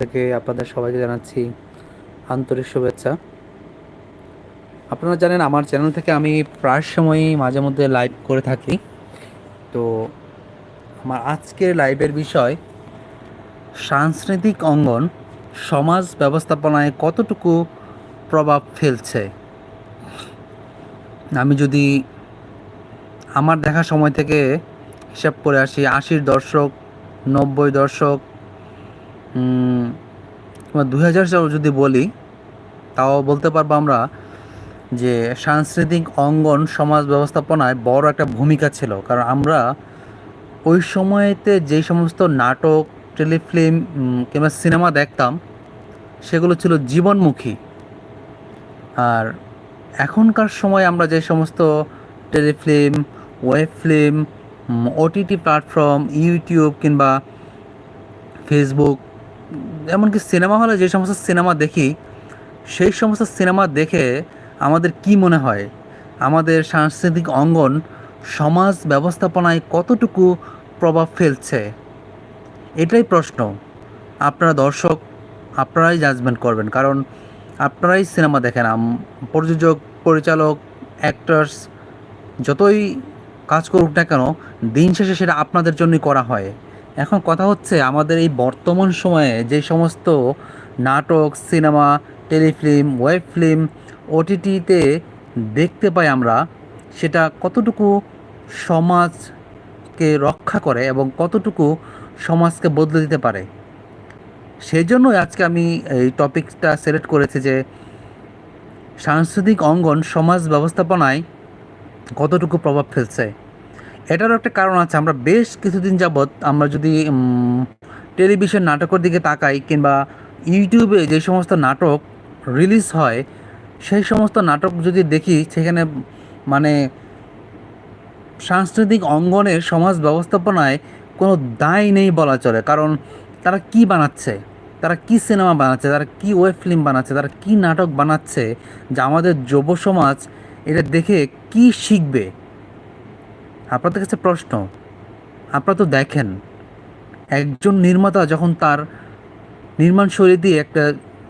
থেকে আপনাদের সবাইকে জানাচ্ছি আন্তরিক শুভেচ্ছা। আপনারা জানেন আমার চ্যানেল থেকে আমি প্রায় সময়ই মাঝে মধ্যে লাইভ করে থাকি। তো আমার আজকের লাইভের বিষয়, সাংস্কৃতিক অঙ্গন সমাজ ব্যবস্থাপনায় কতটুকু প্রভাব ফেলছে? আমি যদি আমার দেখা সময় থেকে হিসাব করে আসি, আশির দর্শক নব্বই দশক কিংবা দুই হাজার সাল যদি বলি, তাও বলতে পারব আমরা যে সাংস্কৃতিক অঙ্গন সমাজ ব্যবস্থাপনায় বড় একটা ভূমিকা ছিল। কারণ আমরা ওই সময়তে যেই সমস্ত নাটক, টেলিফিল্ম কিংবা সিনেমা দেখতাম, সেগুলো ছিল জীবনমুখী। আর এখনকার সময় আমরা যে সমস্ত telefilm, web film OTT platform, YouTube কিংবা ফেসবুক এমনকি সিনেমা হলে যে সমস্ত সিনেমা দেখি, সেই সমস্ত সিনেমা দেখে আমাদের কি মনে হয়? আমাদের সাংস্কৃতিক অঙ্গন, সমাজ ব্যবস্থাপনায় কতটুকু প্রভাব ফেলছে? এটাই প্রশ্ন। আপনারা দর্শক, আপনারাই জাজমেন্ট করবেন। কারণ আপনারাই সিনেমা দেখেন। প্রযোজক, পরিচালক অ্যাক্টার্স যতই কাজ করুক না কেন, দিন শেষে সেটা আপনাদের জন্যই করা হয়। এখন কথা হচ্ছে আমাদের এই বর্তমান সময়ে যে সমস্ত নাটক, সিনেমা, টেলিফিল্ম, ওয়েব ফিল্ম, ওটিটিতে দেখতে পাই আমরা, সেটা কতটুকু সমাজকে রক্ষা করে এবং কতটুকু সমাজকে বদলে দিতে পারে। সেই জন্যই আজকে আমি এই টপিকটা সিলেক্ট করেছি যে সাংস্কৃতিক অঙ্গন সমাজ ব্যবস্থাপনায় কতটুকু প্রভাব ফেলছে। এটারও একটা কারণ আছে। আমরা বেশ কিছুদিন যাবৎ আমরা যদি টেলিভিশন নাটকের দিকে তাকাই কিংবা ইউটিউবে যে সমস্ত নাটক রিলিজ হয়, সেই সমস্ত নাটক যদি দেখি, সেখানে মানে সাংস্কৃতিক অঙ্গনের সমাজ ব্যবস্থাপনায় কোনো দায় নেই বলা চলে। কারণ তারা কি বানাচ্ছে? তারা কি সিনেমা বানাচ্ছে? তারা কি ওয়েব ফিল্ম বানাচ্ছে? তারা কি নাটক বানাচ্ছে? যা আমাদের যুব সমাজ এটা দেখে কি শিখবে? আপনাদের কাছে প্রশ্ন। আপনারা তো দেখেন, একজন নির্মাতা যখন তার নির্মাণ শৈলী দিয়ে একটা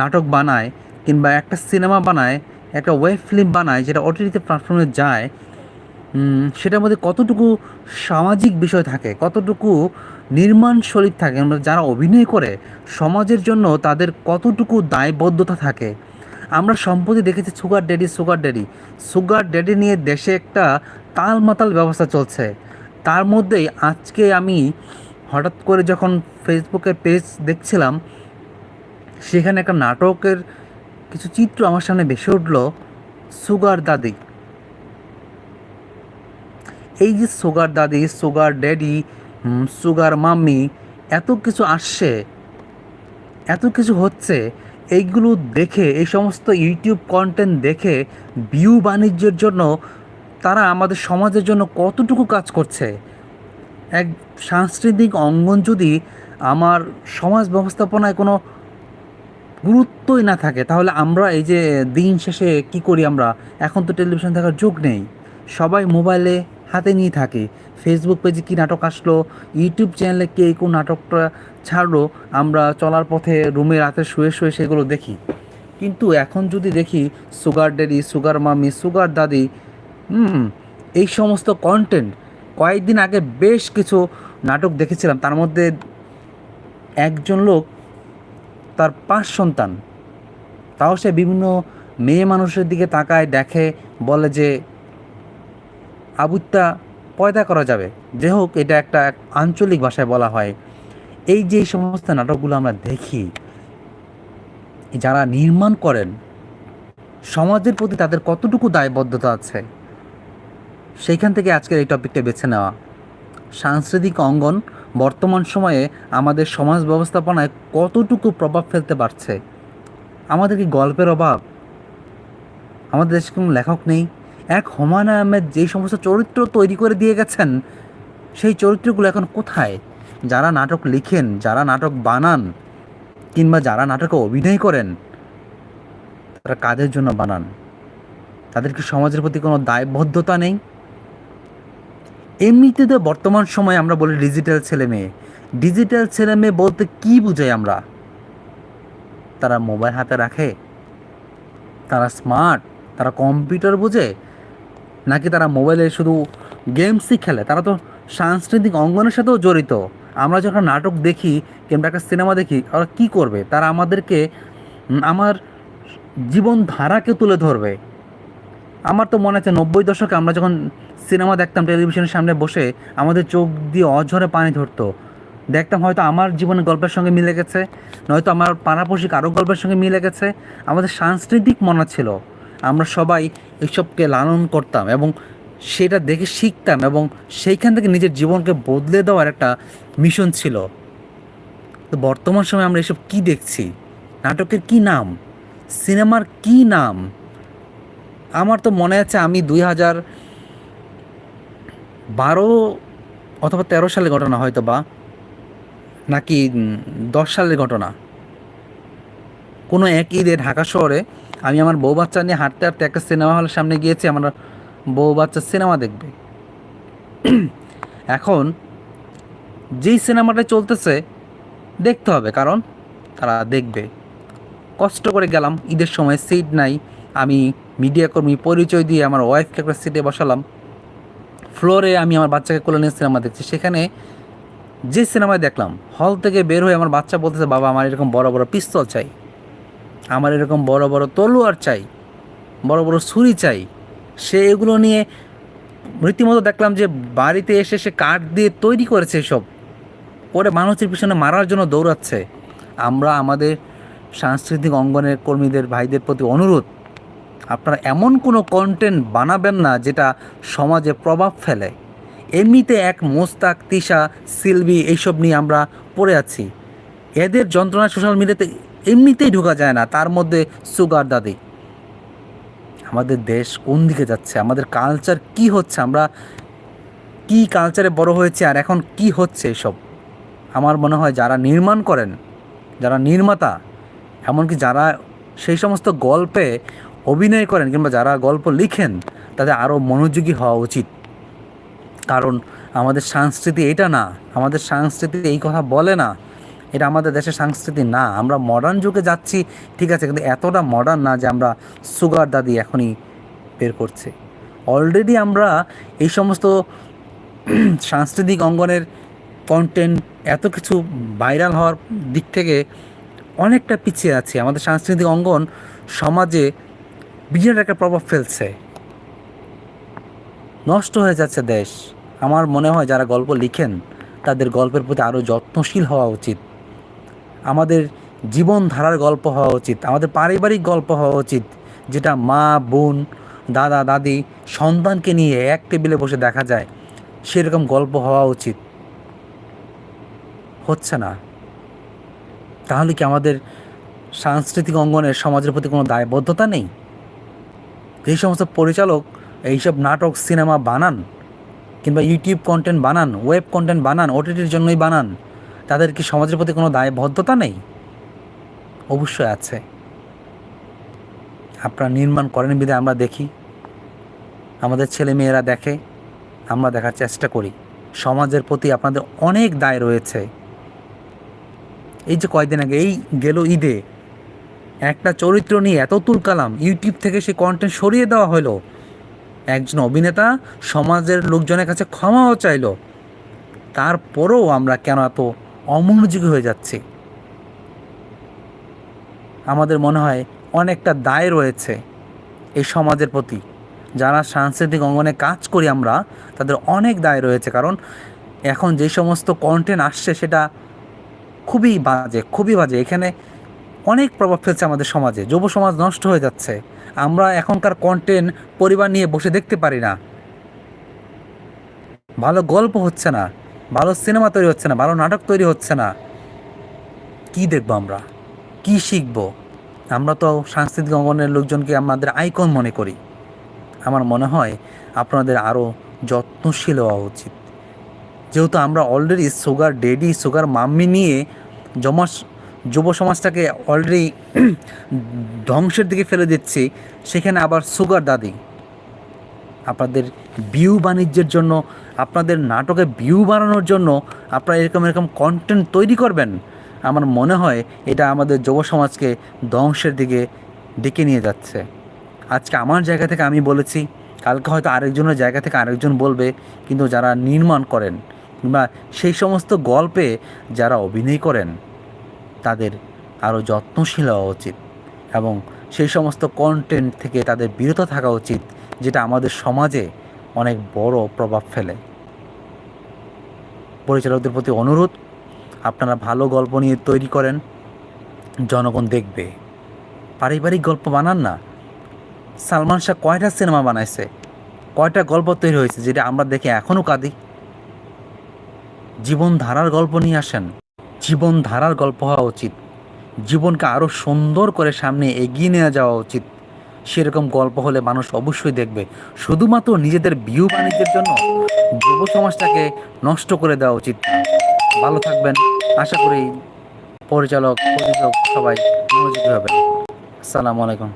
নাটক বানায় কিংবা একটা সিনেমা বানায়, একটা ওয়েব ফিল্ম বানায় যেটা ওটিটিতে প্ল্যাটফর্মে যায় সেটার মধ্যে কতটুকু সামাজিক বিষয় থাকে, কতটুকু নির্মাণ শৈলী থাকে যারা অভিনয় করে, সমাজের জন্য তাদের কতটুকু দায়বদ্ধতা থাকে। আমরা সম্প্রতি দেখেছি sugar daddy sugar daddy sugar daddy নিয়ে দেশে একটা তালমাতাল ব্যবস্থা চলছে। তার মধ্যেই আজকে আমি হঠাৎ করে যখন ফেসবুকের পেজ দেখছিলাম, সেখানে একটা নাটকের কিছু চিত্র আমার সামনে ভেসে উঠল, সুগার দাদি। এই যে সুগার দাদি, সুগার ড্যাডি সুগার মাম্মি, এত কিছু আসছে, এত কিছু হচ্ছে, এইগুলো দেখে, এই সমস্ত ইউটিউব কন্টেন্ট দেখে ভিউ বাণিজ্যের জন্য তারা আমাদের সমাজের জন্য কতটুকু কাজ করছে? এক সাংস্কৃতিক অঙ্গন যদি আমার সমাজ ব্যবস্থাপনায় কোনো গুরুত্বই না থাকে, তাহলে আমরা এই যে দিন শেষে কি করি আমরা? এখন তো টেলিভিশন দেখার যোগ নেই। সবাই মোবাইলে হাতে নিয়ে থাকে। ফেসবুক পেজে কী নাটক আসলো? ইউটিউব চ্যানেলে কে কোন নাটকটা ছাড়লো? আমরা চলার পথে রুমে রাতে শুয়ে শুয়ে সেগুলো দেখি। কিন্তু এখন যদি দেখি, sugar daddy sugar mummy sugar দাদি হুম, এই সমস্ত কন্টেন্ট কয়েকদিন আগে বেশ কিছু নাটক দেখেছিলাম। তার মধ্যে একজন লোক, তার পাঁচ সন্তান। তাও সে বিভিন্ন মেয়ে মানুষের দিকে তাকায়, দেখে, বলে যে, আবুত্তা, পয়দা করা যাবে। যে হোক, এটা একটা আঞ্চলিক ভাষায় বলা হয়। এই যে সমস্ত নাটকগুলো আমরা দেখি, যারা নির্মাণ করেন, সমাজের প্রতি তাদের কতটুকু দায়বদ্ধতা আছে? সেইখান থেকে আজকের এই টপিকটা বেছে নেওয়া। সাংস্কৃতিক অঙ্গন বর্তমান সময়ে আমাদের সমাজ ব্যবস্থাপনায় কতটুকু প্রভাব ফেলতে পারছে? আমাদের কি গল্পের অভাব? আমাদের দেশে কোনো লেখক নেই। এক হুমায়ুন আহমেদ যেই সমস্ত চরিত্র তৈরি করে দিয়ে গেছেন, সেই চরিত্রগুলো এখন কোথায়? যারা নাটক লিখেন, যারা নাটক বানান, কিংবা যারা নাটকে অভিনয় করেন, তারা কাদের জন্য বানান? তাদের কি সমাজের প্রতি কোনো দায়বদ্ধতা নেই? এমনিতে তো বর্তমান সময়ে আমরা বলি ডিজিটাল ছেলে মেয়ে। ডিজিটাল ছেলে মেয়ে বলতে কি বুঝাই আমরা? তারা মোবাইল হাতে রাখে, তারা স্মার্ট তারা কম্পিউটার বোঝে, নাকি তারা মোবাইলে শুধু গেমসই খেলে? তারা তো সাংস্কৃতিক অঙ্গনের সাথেও জড়িত। আমরা যখন নাটক দেখি, কিংবা একটা সিনেমা দেখি, ওরা কী করবে? তারা আমাদেরকে আমার জীবনধারাকে তুলে ধরবে। আমার তো মনে আছে নব্বই দশকে আমরা যখন সিনেমা দেখতাম, টেলিভিশনের সামনে বসে, আমাদের চোখ দিয়ে অঝরে পানি ধরতো। দেখতাম হয়তো আমার জীবনের গল্পের সঙ্গে মিলে গেছে, নয়তো আমার পাড়াপড়শি কারও গল্পের সঙ্গে মিলে গেছে। আমাদের সাংস্কৃতিক মনা ছিল। আমরা সবাই এইসবকে লালন করতাম এবং সেটা দেখে শিখতাম এবং সেইখান থেকে নিজের জীবনকে বদলে দেওয়ার একটা মিশন ছিল। তো বর্তমান সময়ে আমরা এসব কি দেখছি? নাটকের কি নাম? সিনেমার কি নাম? আমার তো মনে আছে আমি দুই হাজার বারো অথবা তেরো সালের ঘটনা হয়তো বা, নাকি দশ সালের ঘটনা। কোনো এক ঈদে ঢাকা শহরে আমি আমার বউ বাচ্চা নিয়ে হাঁটতে হাঁটতে একটা সিনেমা হলের সামনে গিয়েছি, আমার বউ বাচ্চা সিনেমা দেখবে। এখন যেই সিনেমাটা চলতেছে, দেখতে হবে, কারণ তারা দেখবে। কষ্ট করে গেলাম, ঈদের সময় সিট নাই, আমি মিডিয়া কর্মী পরিচয় দিয়ে আমার ওয়াইফকে একটা সিটে বসালাম। ফ্লোরে আমি আমার বাচ্চাকে কোলে নিয়ে সিনেমা দেখছি। সেখানে যে সিনেমায় দেখলাম হল থেকে বের হয়ে আমার বাচ্চা বলতেছে, বাবা, আমার এরকম বড় বড় পিস্তল চাই। আমার এরকম বড় বড় তলোয়ার চাই। বড় বড় ছুরি চাই। সে এগুলো নিয়ে রীতিমতো দেখলাম যে বাড়িতে এসে সে কাঠ দিয়ে তৈরি করেছে এসব। পরে মানুষের পিছনে মারার জন্য দৌড়াচ্ছে। আমরা আমাদের সাংস্কৃতিক অঙ্গনের কর্মীদের, ভাইদের প্রতি অনুরোধ আপনারা এমন কোনো কন্টেন্ট বানাবেন না যেটা সমাজে প্রভাব ফেলে। এমনিতে এক মোস্তাক, তিশা, সিলভি এইসব নিয়ে আমরা পড়ে আছি। এদের যন্ত্রণা সোশ্যাল মিডিয়াতে এমনিতেই ঢোকা যায় না, তার মধ্যে সুগার দাদি। আমাদের দেশ কোন দিকে যাচ্ছে? আমাদের কালচার কি হচ্ছে? আমরা কি কালচারে বড় হয়েছে আর এখন কি হচ্ছে এসব? আমার মনে হয় যারা নির্মাণ করেন, যারা নির্মাতা, এমনকি যারা সেই সমস্ত গল্পে অভিনয় করেন কিংবা যারা গল্প লিখেন, তাদের আরও মনোযোগী হওয়া উচিত। কারণ আমাদের সংস্কৃতি এটা না, আমাদের সংস্কৃতি এই কথা বলে না, এটা আমাদের দেশের সংস্কৃতি না। আমরা মডার্ন যুগে যাচ্ছি, ঠিক আছে, কিন্তু এতটা মডার্ন না যে আমরা সুগার দাদি এখনই বের করছে। অলরেডি আমরা এই সমস্ত সাংস্কৃতিক অঙ্গনের কন্টেন্ট এত কিছু ভাইরাল হওয়ার দিক থেকে অনেকটা পিছিয়ে আছে। আমাদের সাংস্কৃতিক অঙ্গন সমাজে বিরাট একটা প্রভাব ফেলছে। নষ্ট হয়ে যাচ্ছে দেশ। আমার মনে হয় যারা গল্প লিখেন, তাদের গল্পের প্রতি আরও যত্নশীল হওয়া উচিত। আমাদের জীবনধারার গল্প হওয়া উচিত। আমাদের পারিবারিক গল্প হওয়া উচিত। যেটা মা, বোন, দাদা, দাদি, সন্তানকে নিয়ে এক টেবিলে বসে দেখা যায়, সেরকম গল্প হওয়া উচিত। হচ্ছে না। তাহলে কি আমাদের সাংস্কৃতিক অঙ্গনের সমাজের প্রতি কোনো দায়বদ্ধতা নেই? এই সমস্ত পরিচালক এইসব নাটক, সিনেমা বানান কিংবা ইউটিউব কন্টেন্ট বানান ওয়েব কন্টেন্ট বানান ওটিটির জন্যই বানান, তাদের কি সমাজের প্রতি কোনো দায়বদ্ধতা নেই? অবশ্যই আছে। আপনারা নির্মাণ করেন বিধে আমরা দেখি। আমাদের ছেলে মেয়েরা দেখে, আমরা দেখার চেষ্টা করি। সমাজের প্রতি আপনাদের অনেক দায় রয়েছে। এই যে কয়দিন আগে, এই গেল ঈদে একটা চরিত্র নিয়ে এত তুলকালাম ইউটিউব থেকে সেই কন্টেন্ট সরিয়ে দেওয়া হলো। একজন অভিনেতা সমাজের লোকজনের কাছে ক্ষমাও চাইলো। তারপরেও আমরা কেন এত অমনোযোগী হয়ে যাচ্ছি? আমাদের মনে হয় অনেকটা দায় রয়েছে এই সমাজের প্রতি। যারা সাংস্কৃতিক অঙ্গনে কাজ করি আমরা, তাদের অনেক দায় রয়েছে। কারণ এখন যে সমস্ত কন্টেন্ট আসছে, সেটা খুবই বাজে খুবই বাজে। এখানে অনেক প্রভাব ফেলছে আমাদের সমাজে, যুব সমাজ নষ্ট হয়ে যাচ্ছে। আমরা এখনকার কন্টেন্ট পরিবার নিয়ে বসে দেখতে পারি না। ভালো গল্প হচ্ছে না, ভালো সিনেমা তৈরি হচ্ছে না, ভালো নাটক তৈরি হচ্ছে না। কি দেখব আমরা? কি শিখব? আমরা তো সাংস্কৃতিক অঙ্গনের লোকজনকে আমাদের আইকন মনে করি। আমার মনে হয় আপনাদের আরও যত্নশীল হওয়া উচিত। যেহেতু আমরা already sugar daddy sugar mummy নিয়ে জমা যুব সমাজটাকে অলরেডি ধ্বংসের দিকে ফেলে দিচ্ছি, সেখানে আবার সুগার দাদি। আপনাদের ভিউ বাণিজ্যের জন্য, আপনাদের নাটকে ভিউ বাড়ানোর জন্য আপনারা এরকম এরকম কন্টেন্ট তৈরি করবেন, আমার মনে হয় এটা আমাদের যুব সমাজকে ধ্বংসের দিকে ডেকে নিয়ে যাচ্ছে। আজকে আমার জায়গা থেকে আমি বলেছি, কালকে হয়তো আরেকজনের জায়গা থেকে আরেকজন বলবে, কিন্তু যারা নির্মাণ করেন, কিংবা সেই সমস্ত গল্পে যারা অভিনয় করেন তাদের আরও যত্নশীল হওয়া উচিত এবং সেই সমস্ত কন্টেন্ট থেকে তাদের বিরত থাকা উচিত, যেটা আমাদের সমাজে অনেক বড় প্রভাব ফেলে। পরিচালকদের প্রতি অনুরোধ, আপনারা ভালো গল্প নিয়ে তৈরি করেন, জনগণ দেখবে। পারিবারিক গল্প বানান না। সালমান শাহ কয়টা সিনেমা বানাইছে? কয়টা গল্প তৈরি হয়েছে যেটা আমরা দেখে এখনও কাঁদি? জীবনধারার গল্প নিয়ে আসেন। জীবনধারার গল্প হওয়া উচিত। জীবনকে আরও সুন্দর করে সামনে এগিয়ে নিয়ে যাওয়া উচিত। সেরকম গল্প হলে মানুষ অবশ্যই দেখবে। শুধুমাত্র নিজেদের ভিউ বাণিজ্যের জন্য যুব সমাজটাকে নষ্ট করে দেওয়া উচিত। ভালো থাকবেন। আশা করি পরিচালক প্রযোজক সবাই মনোযোগী হবেন। আসসালামু আলাইকুম।